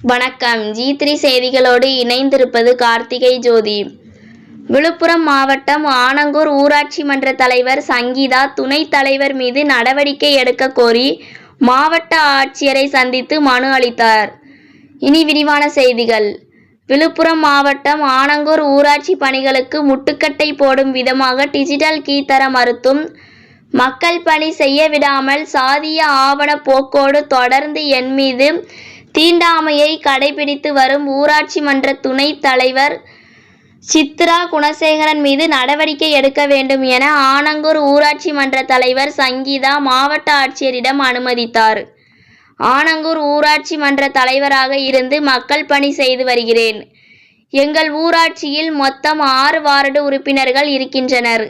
வணக்கம். G three செய்திகளோடு இணைந்திருப்பது கார்த்திகை ஜோதி. விழுப்புரம் மாவட்டம் ஆனங்கூர் ஊராட்சி மன்ற தலைவர் சங்கீதா துணைத் தலைவர் மீது நடவடிக்கை எடுக்க கோரி மாவட்ட ஆட்சியரை சந்தித்து மனு அளித்தார். இனி விரிவான செய்திகள். விழுப்புரம் மாவட்டம் ஆனங்கூர் ஊராட்சி பணிகளுக்கு முட்டுக்கட்டை போடும் விதமாக டிஜிட்டல் கீ தர மறுத்தும் மக்கள் பணி செய்ய விடாமல் சாதிய ஆவண போக்கோடு தொடர்ந்து என் மீது தீண்டாமையை கடைபிடித்து வரும் ஊராட்சி மன்ற துணைத் தலைவர் சித்ரா குணசேகரன் மீது நடவடிக்கை எடுக்க வேண்டும் என ஆனங்கூர் ஊராட்சி மன்ற தலைவர் சங்கீதா மாவட்ட ஆட்சியரிடம் அனுமதித்தார். ஆனங்கூர் ஊராட்சி மன்ற தலைவராக இருந்து மக்கள் பணி செய்து வருகிறேன். எங்கள் ஊராட்சியில் மொத்தம் ஆறு வார்டு உறுப்பினர்கள் இருக்கின்றனர்.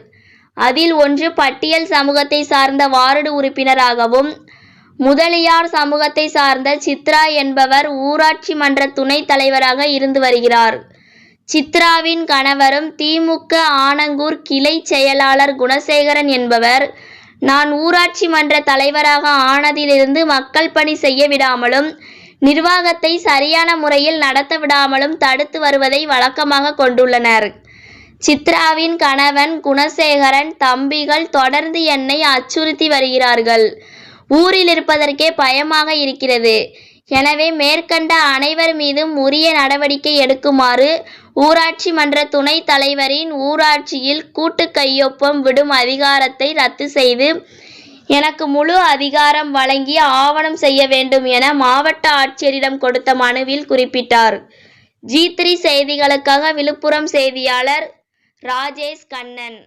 அதில் ஒன்று பட்டியல் சமூகத்தை சார்ந்த வார்டு உறுப்பினராகவும் முதலியார் சமூகத்தை சார்ந்த சித்ரா என்பவர் ஊராட்சி மன்ற துணைத் தலைவராக இருந்து வருகிறார். சித்ராவின் கணவரும் திமுக ஆனங்கூர் கிளை செயலாளர் குணசேகரன் என்பவர். நான் ஊராட்சி மன்ற தலைவராக ஆனதிலிருந்து மக்கள் பணி செய்ய விடாமலும் நிர்வாகத்தை சரியான முறையில் நடத்த விடாமலும் தடுத்து வருவதை வழக்கமாக கொண்டுள்ளனர். சித்ராவின் கணவன் குணசேகரன் தம்பிகள் தொடர்ந்து என்னை அச்சுறுத்தி வருகிறார்கள். ஊரில் இருப்பதற்கே பயமாக இருக்கிறது. எனவே மேற்கண்ட அனைவர் மீதும் உரிய நடவடிக்கை எடுக்குமாறு ஊராட்சி மன்ற துணைத் தலைவரின் ஊராட்சியில் கூட்டு கையொப்பம் விடும் அதிகாரத்தை ரத்து செய்து எனக்கு முழு அதிகாரம் வழங்கி ஆவணம் செய்ய வேண்டும் என மாவட்ட ஆட்சியரிடம் கொடுத்த மனுவில் குறிப்பிட்டார். ஜி த்ரீ செய்திகளுக்காக விழுப்புரம் செய்தியாளர் ராஜேஷ் கண்ணன்.